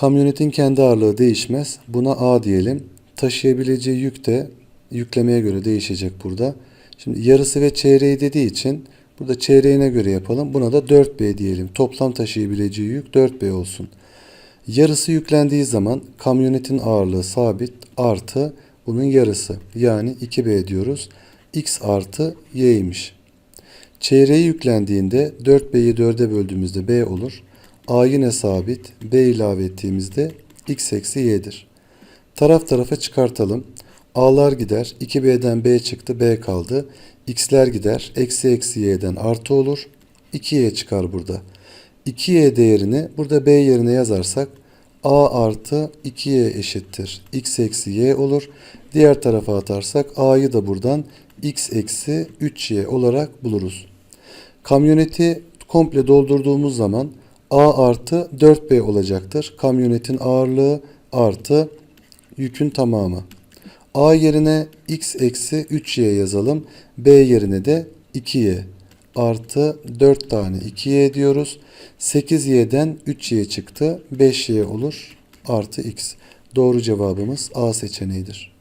Kamyonetin kendi ağırlığı değişmez. Buna A diyelim. Taşıyabileceği yük de yüklemeye göre değişecek burada. Şimdi yarısı ve çeyreği dediği için burada çeyreğine göre yapalım. Buna da 4B diyelim. Toplam taşıyabileceği yük 4B olsun. Yarısı yüklendiği zaman kamyonetin ağırlığı sabit artı bunun yarısı yani 2B diyoruz. X artı Y'ymiş. Çeyreği yüklendiğinde 4B'yi 4'e böldüğümüzde B olur. A yine sabit. B ilave ettiğimizde X eksi Y'dir. Taraf tarafa çıkartalım. A'lar gider. 2B'den B çıktı. B kaldı. X'ler gider. Eksi eksi Y'den artı olur. 2Y çıkar burada. 2Y değerini burada B yerine yazarsak A artı 2Y eşittir. X eksi Y olur. Diğer tarafa atarsak A'yı da buradan X eksi 3Y olarak buluruz. Kamyoneti komple doldurduğumuz zaman A artı 4B olacaktır. Kamyonetin ağırlığı artı yükün tamamı. A yerine x eksi 3y yazalım. B yerine de 2y artı 4 tane 2y diyoruz. 8y'den 3y çıktı. 5y olur artı x. Doğru cevabımız A seçeneğidir.